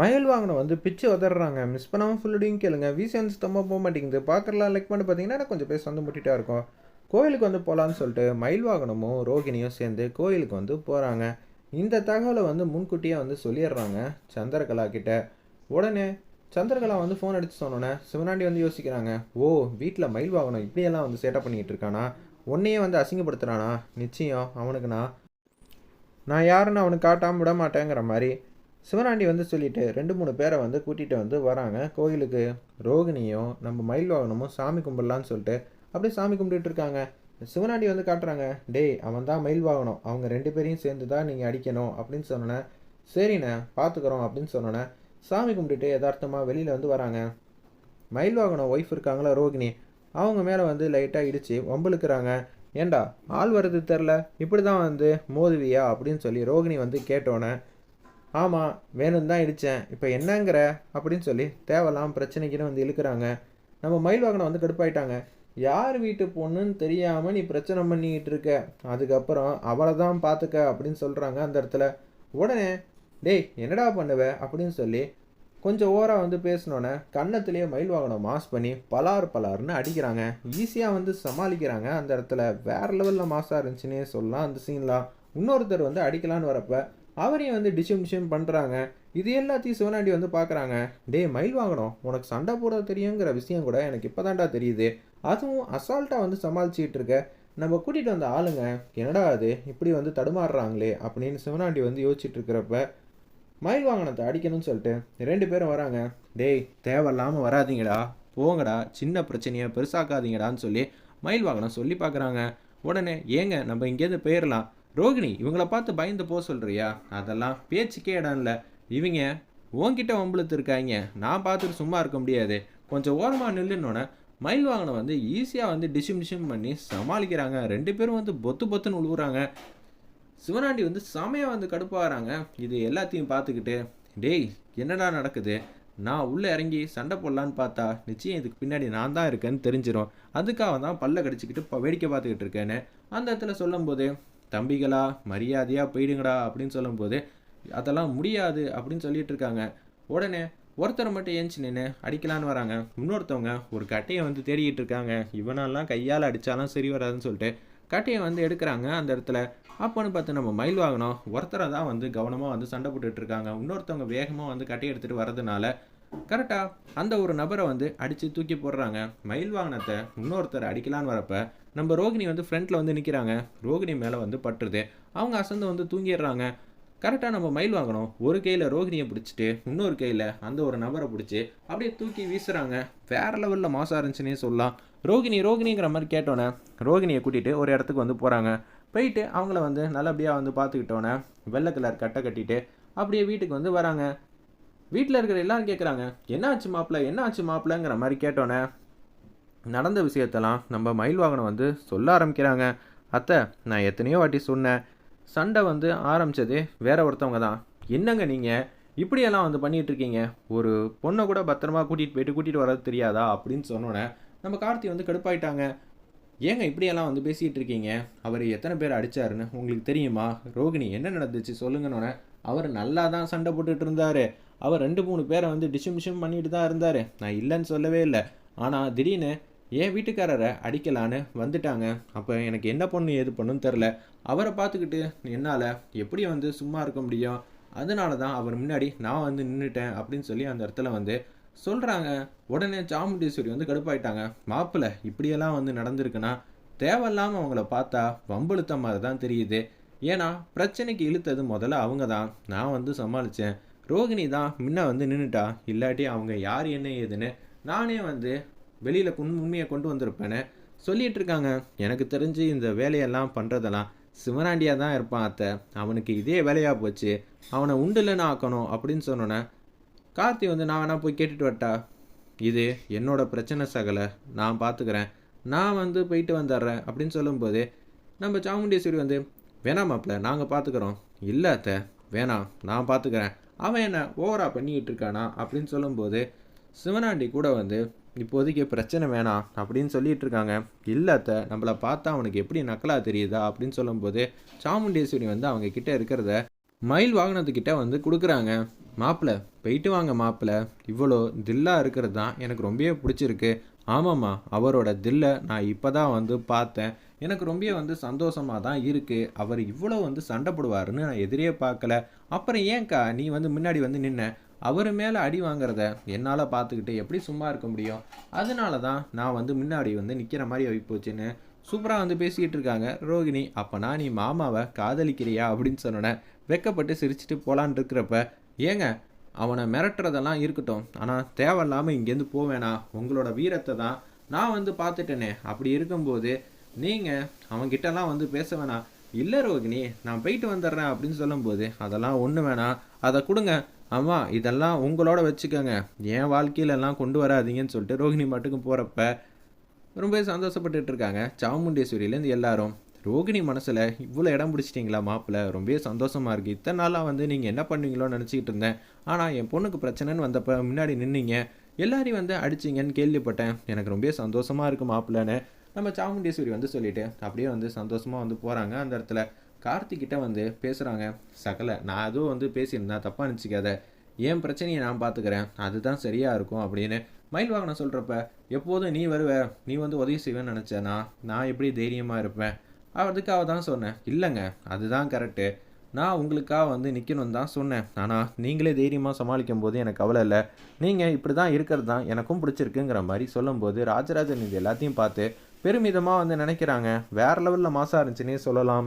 மயில் வாகனம் வந்து பிச்சு உதறாங்க மிஸ் பண்ணாமல் ஃபுல்லடியும் கேளுங்க. வீசன்ஸ் சுத்தமாக போக மாட்டேங்குது. பார்க்குறலாம் லைக் பண்ணி பார்த்தீங்கன்னா கொஞ்சம் பேச வந்து முட்டிட்டா இருக்கும். கோயிலுக்கு வந்து போகலான்னு சொல்லிட்டு மயில் வாகனமும் ரோகிணியும் சேர்ந்து கோயிலுக்கு வந்து போகிறாங்க இந்த தகவலை வந்து முன்கூட்டியே வந்து சொல்லிடுறாங்க சந்திரகலா கிட்ட. உடனே சந்திரகலா வந்து ஃபோன் அடித்து சொன்னோன்னே சிவனாண்டி வந்து யோசிக்கிறாங்க ஓ வீட்டில் மயில் வாகனம் இப்படியெல்லாம் வந்து சேட்டப் பண்ணிக்கிட்டு இருக்கானா? உன்னையே வந்து அசிங்கப்படுத்துகிறானா நிச்சயம் அவனுக்கு நான் நான் யாருன்னு அவனுக்கு காட்டாமல் விட மாட்டேங்கிற மாதிரி. சிவனாண்டி வந்து சொல்லிட்டு ரெண்டு மூணு பேரை வந்து கூட்டிகிட்டு வந்து வராங்க. கோயிலுக்கு ரோகிணியும் நம்ம மயில் வாகனமும் சாமி கும்பிடலான்னு சொல்லிட்டு அப்படியே சாமி கும்பிட்டுட்டு இருக்காங்க. சிவனாண்டி வந்து காட்டுறாங்க டேய் அவன் தான் மயில் வாகனம் அவங்க ரெண்டு பேரையும் சேர்ந்து தான் நீங்கள் அடிக்கணும் அப்படின்னு சொன்னோன்னே சரிண்ணே பார்த்துக்குறோம் அப்படின்னு சொன்னோன்னே சாமி கும்பிட்டுட்டு யதார்த்தமாக வெளியில் வந்து வராங்க. மயில் வாகனம் ஒய்ஃப் இருக்காங்களா ரோகிணி? அவங்க மேலே வந்து லைட்டாக இடித்து வம்பிழுக்கிறாங்க. ஏண்டா ஆள் வர்றது தெரில இப்படி தான் வந்து மோதுவியா? அப்படின்னு சொல்லி ரோகிணி வந்து கேட்டோன்னே ஆமாம் வேணும் தான் இடித்தேன் இப்போ என்னங்கிற? அப்படின்னு சொல்லி தேவலாம் பிரச்சனைக்குன்னு வந்து இழுக்கிறாங்க. நம்ம மயில் வாகனம் வந்து கடுப்பாயிட்டாங்க. யார் வீட்டு பொண்ணுன்னு தெரியாமல் நீ பிரச்சனை பண்ணிக்கிட்டு இருக்க? அதுக்கப்புறம் அவளை தான் பார்த்துக்க அப்படின்னு சொல்கிறாங்க அந்த இடத்துல. உடனே டேய் என்னடா பண்ணுவ? அப்படின்னு சொல்லி கொஞ்சம் ஓராக வந்து பேசினோன்னே கன்னத்துலேயே மயில் வாகனம் மாஸ் பண்ணி பலார் பலார்னு அடிக்கிறாங்க. ஈஸியாக வந்து சமாளிக்கிறாங்க அந்த இடத்துல. வேறு லெவலில் மாஸாக இருந்துச்சுன்னே சொல்லலாம் அந்த சீன்லாம் இன்னொருத்தர் வந்து அடிக்கலான்னு வரப்போ அவரையும் வந்து டிஷம் டிஷம் பண்ணுறாங்க இது எல்லாத்தையும் சிவனாண்டி வந்து பார்க்குறாங்க டேய் மயில் வாங்கணும். உனக்கு சண்டை போட தெரியுங்கிற விஷயம் கூட எனக்கு இப்போ தெரியுது. அதுவும் அசால்ட்டாக வந்து சமாளிச்சிட்டு இருக்க. நம்ம கூட்டிகிட்டு வந்த ஆளுங்க என்னடா அது? இப்படி வந்து தடுமாறுறாங்களே அப்படின்னு சிவனாண்டி வந்து யோசிச்சுட்டு இருக்கிறப்ப மயில் வாகனத்தை அடிக்கணும்னு சொல்லிட்டு ரெண்டு பேரும் வராங்க. டேய் தேவையில்லாமல் வராதிங்கடா. போங்கடா. சின்ன பிரச்சனையை பெருசாக்காதீங்கடான்னு சொல்லி மயில் வாகனம் சொல்லி பார்க்குறாங்க உடனே ஏங்க நம்ம இங்கேருந்து போயிடலாம் ரோகிணி இவங்கள பார்த்து பயந்து போக சொல்கிறியா அதெல்லாம் பேச்சுக்கே இடம் இல்லை. இவங்க உன்கிட்ட வம்பளுத்து இருக்காங்க நான் பார்த்துட்டு சும்மா இருக்க முடியாது. கொஞ்சம் ஓரமாக நில்லுன்னொன்னே மயில் வாங்கின வந்து ஈஸியாக வந்து டிஷிம் டிஷிம் பண்ணி சமாளிக்கிறாங்க. ரெண்டு பேரும் வந்து பொத்து பொத்துன்னு உழுவுறாங்க. சிவனாண்டி வந்து செமையாக வந்து கடுப்பாகிறாங்க. இது எல்லாத்தையும் பார்த்துக்கிட்டு டேய் என்னடா நடக்குது? நான் உள்ளே இறங்கி சண்டை போடலான்னு பார்த்தா நிச்சயம் இதுக்கு பின்னாடி நான் தான் இருக்கேன்னு தெரிஞ்சிடும் அதுக்காக தான் பல்ல கடிச்சிக்கிட்டு இப்போ வேடிக்கை பார்த்துக்கிட்டு இருக்கேன்னு. அந்த இடத்துல சொல்லும்போது தம்பிகளா மரியாதையாக போயிடுங்கடா அப்படின்னு சொல்லும்போது அதெல்லாம் முடியாது அப்படின்னு சொல்லிட்டு இருக்காங்க உடனே ஒருத்தரை மட்டும் ஏஞ்சி நின்று அடிக்கலான்னு வராங்க. இன்னொருத்தவங்க ஒரு கட்டையை வந்து தேடிக்கிட்டு இருக்காங்க. இவனெல்லாம் கையால் அடித்தாலும் சரி வராதுன்னு சொல்லிட்டு கட்டையை வந்து எடுக்கிறாங்க அந்த இடத்துல. அப்போன்னு பார்த்து நம்ம மயில் வாங்கினோம் ஒருத்தரை தான் வந்து கவனமாக வந்து சண்டை போட்டுட்ருக்காங்க இன்னொருத்தவங்க வேகமாக வந்து கட்டையை எடுத்துகிட்டு வரதுனால கரெக்டாக அந்த ஒரு நபரை வந்து அடித்து தூக்கி போடுறாங்க. மயில் வாகனத்தை இன்னொருத்தர் அடிக்கலான்னு வரப்போ நம்ம ரோகிணி வந்து ஃப்ரண்ட்டில் வந்து நிற்கிறாங்க ரோகிணி மேலே வந்து பட்டுருது. அவங்க அசந்து வந்து தூங்கிடுறாங்க. கரெக்டாக நம்ம மயில் வாங்கணும் ஒரு கையில் ரோகிணியை பிடிச்சிட்டு இன்னொரு கையில் அந்த ஒரு நபரை பிடிச்சி அப்படியே தூக்கி வீசுகிறாங்க வேறு லெவலில் மாசம் இருந்துச்சுன்னே சொல்லலாம். ரோகிணி ரோகிணிங்கிற மாதிரி கேட்டோன்னே ரோகிணியை கூட்டிகிட்டு ஒரு இடத்துக்கு வந்து போகிறாங்க போயிட்டு அவங்கள வந்து நல்லபடியாக வந்து பார்த்துக்கிட்டோன்னே வெள்ளை கலர் கட்டை கட்டிட்டு அப்படியே வீட்டுக்கு வந்து வராங்க. வீட்டில் இருக்கிற எல்லாரும் கேட்குறாங்க என்ன ஆச்சு மாப்பிள்ள என்ன ஆச்சு மாப்பிள்ளங்கிற மாதிரி கேட்டோன்னே நடந்த விஷயத்தெல்லாம் நம்ம மயில் வாகனம் வந்து சொல்ல ஆரம்பிக்கிறாங்க. அத்தை நான் எத்தனையோ வாட்டி சொன்னேன். சண்டை வந்து ஆரம்பித்தது வேற ஒருத்தவங்க தான். என்னங்க நீங்கள் இப்படியெல்லாம் வந்து பண்ணிகிட்ருக்கீங்க ஒரு பொண்ணை கூட பத்திரமா கூட்டிகிட்டு போயிட்டு கூட்டிகிட்டு வரது தெரியாதா? அப்படின்னு சொன்னோன்னே நம்ம கார்த்தி வந்து கடுப்பாயிட்டாங்க. ஏங்க இப்படியெல்லாம் வந்து பேசிகிட்டு இருக்கீங்க? அவர் எத்தனை பேர் அடித்தாருன்னு உங்களுக்கு தெரியுமா? ரோகிணி என்ன நடந்துச்சு? சொல்லுங்கன்னொன்னே அவர் நல்லா தான் சண்டை போட்டுட்டு இருந்தார். அவர் ரெண்டு மூணு பேரை வந்து டிஷும் டிஷும் பண்ணிட்டு தான் இருந்தார். நான் இல்லைன்னு சொல்லவே இல்லை. ஆனால் திடீர்னு என் வீட்டுக்காரரை அடிக்கலான்னு வந்துட்டாங்க? அப்போ எனக்கு என்ன பண்ணு ஏது பண்ணுன்னு தெரில அவரை பார்த்துக்கிட்டு என்னால் எப்படி வந்து சும்மா இருக்க முடியும்? அதனால தான் அவர் முன்னாடி நான் வந்து நின்றுட்டேன் அப்படின்னு சொல்லி அந்த இடத்துல வந்து சொல்கிறாங்க உடனே சாமுண்டீஸ்வரி வந்து கடுப்பாயிட்டாங்க. மாப்பிள்ளை இப்படியெல்லாம் வந்து நடந்திருக்குன்னா தேவையில்லாமல் அவங்கள பார்த்தா வம்புழுத்த மாதிரி தான் தெரியுது. ஏன்னா பிரச்சனைக்கு இழுத்தது முதல்ல அவங்க தான். நான் வந்து சமாளித்தேன் ரோகிணி தான் முன்ன வந்து நின்றுட்டா இல்லாட்டி அவங்க யார் என்ன ஏதுன்னு நானே வந்து வெளியில் உண்மையை கொண்டு வந்திருப்பேன்னு சொல்லிட்டு இருக்காங்க. எனக்கு தெரிஞ்சு இந்த வேலையெல்லாம் பண்ணுறதெல்லாம் சிவனாண்டியாக தான் இருப்பான் அத்தை. அவனுக்கு இதே வேலையாக போச்சு. அவனை உண்டுலன்னு ஆக்கணும் அப்படின்னு சொன்னோன்னே கார்த்தி வந்து நான் வேணா போய் கேட்டுட்டு வரட்டா. இது என்னோட பிரச்சனை சகலை. நான் பார்த்துக்கிறேன் நான் வந்து போயிட்டு வந்துடுறேன் அப்படின்னு சொல்லும்போது நம்ம சாமுண்டீஸ்வரி வந்து வேணாம் மாப்பிள்ள நாங்கள் பார்த்துக்குறோம் இல்லை அத்தை வேணாம். நான் பார்த்துக்கிறேன் அவன் என்ன ஓவரா பண்ணிக்கிட்டு இருக்கானா அப்படின்னு சொல்லும்போது சிவனாண்டி கூட வந்து இப்போதைக்கு பிரச்சனை வேணாம் அப்படின்னு சொல்லிட்டு இருக்காங்க. இல்லாத நம்மளை பார்த்தா அவனுக்கு எப்படி நக்கலா தெரியுதா அப்படின்னு சொல்லும்போது சாமுண்டேஸ்வரி வந்து அவங்க கிட்ட இருக்கிறத மயில் வாகனத்துக்கிட்ட வந்து கொடுக்குறாங்க. மாப்பிள்ள போயிட்டு வாங்க மாப்பிள்ள இவ்வளோ தில்லா இருக்கிறது தான் எனக்கு ரொம்பவே பிடிச்சிருக்கு. ஆமாம்மா அவரோட தில்லை நான் இப்போ தான் வந்து பார்த்தேன். எனக்கு ரொம்ப வந்து சந்தோஷமாக தான் இருக்குது அவர் இவ்வளோ வந்து சண்டை போடுவாருன்னு நான் எதிரியே பார்க்கல. அப்புறம் ஏன்க்கா நீ வந்து முன்னாடி வந்து நின்ன? அவர் மேலே அடி வாங்குறத என்னால் பார்த்துக்கிட்டு எப்படி சும்மா இருக்க முடியும்? அதனால தான் நான் வந்து முன்னாடி வந்து நிற்கிற மாதிரி ஆகி போச்சுன்னு சூப்பராக வந்து பேசிக்கிட்டு இருக்காங்க. ரோகிணி அப்போனா நீ மாமாவை காதலிக்கிறியா அப்படின்னு சொன்னோன்னே வெக்கப்பட்டு சிரிச்சுட்டு போலான் இருக்கிறப்ப ஏங்க அவனை மிரட்டுறதெல்லாம் இருக்கட்டும். ஆனால் தேவையில்லாமல் இங்கேருந்து போவேணா. உங்களோட வீரத்தை தான் நான் வந்து பார்த்துட்டேனே. அப்படி இருக்கும்போது நீங்கள் அவன்கிட்டலாம் வந்து பேச வேணாம். இல்லை ரோகிணி நான் போயிட்டு வந்துடுறேன் அப்படின்னு சொல்லும்போது அதெல்லாம் ஒன்று வேணாம். அதை கொடுங்க. ஆமாம் இதெல்லாம் உங்களோட வச்சுக்கோங்க. என் வாழ்க்கையிலலாம் கொண்டு வராதீங்கன்னு சொல்லிட்டு ரோகிணி மட்டுக்கும் போகிறப்ப ரொம்ப சந்தோஷப்பட்டுட்டு இருக்காங்க. சாமுண்டேஸ்வரியிலேருந்து எல்லாரும். ரோகிணி மனசில் இவ்வளோ இடம் பிடிச்சிட்டிங்களா மாப்பிள்ள? ரொம்பவே சந்தோஷமாக இருக்குது இத்தனை நாளாக வந்து நீங்கள் என்ன பண்ணுவீங்களோன்னு நினச்சிக்கிட்டு இருந்தேன். ஆனால் என் பொண்ணுக்கு பிரச்சனைன்னு வந்தப்போ முன்னாடி நின்னீங்க. எல்லாரையும் வந்து அடிச்சிங்கன்னு கேள்விப்பட்டேன். எனக்கு ரொம்ப சந்தோஷமாக இருக்குது மாப்பிள்ளன்னு. நம்ம சாமுண்டேஸ்வரி வந்து சொல்லிட்டு அப்படியே வந்து சந்தோஷமாக வந்து போகிறாங்க அந்த இடத்துல கார்த்திக்கிட்ட வந்து பேசுகிறாங்க சகல நான் அதுவும் வந்து பேசியிருந்தேன். தப்பாக நினச்சிக்காத. என் பிரச்சனையை நான் பார்த்துக்கிறேன் அதுதான் சரியாக இருக்கும் அப்படின்னு மயில் வாகனம் சொல்கிறப்ப எப்போதும் நீ வருவ. நீ வந்து உதவி செய்வேன்னு நினச்சேனா நான் எப்படி தைரியமாக இருப்பேன்? அதுக்காக தான் சொன்னேன். இல்லைங்க அதுதான் கரெக்டு நான் உங்களுக்காக வந்து நிற்கணும்னு தான் சொன்னேன். ஆனால் நீங்களே தைரியமாக சமாளிக்கும் போது எனக்கு கவலை இல்லை. நீங்கள் இப்படி தான் இருக்கிறது தான் எனக்கும் பிடிச்சிருக்குங்கிற மாதிரி சொல்லும்போது ராஜராஜன் இது எல்லாத்தையும் பார்த்து பெருமிதமாக வந்து நினைக்கிறாங்க. வேறு லெவலில் மாசாக இருந்துச்சுன்னே சொல்லலாம்.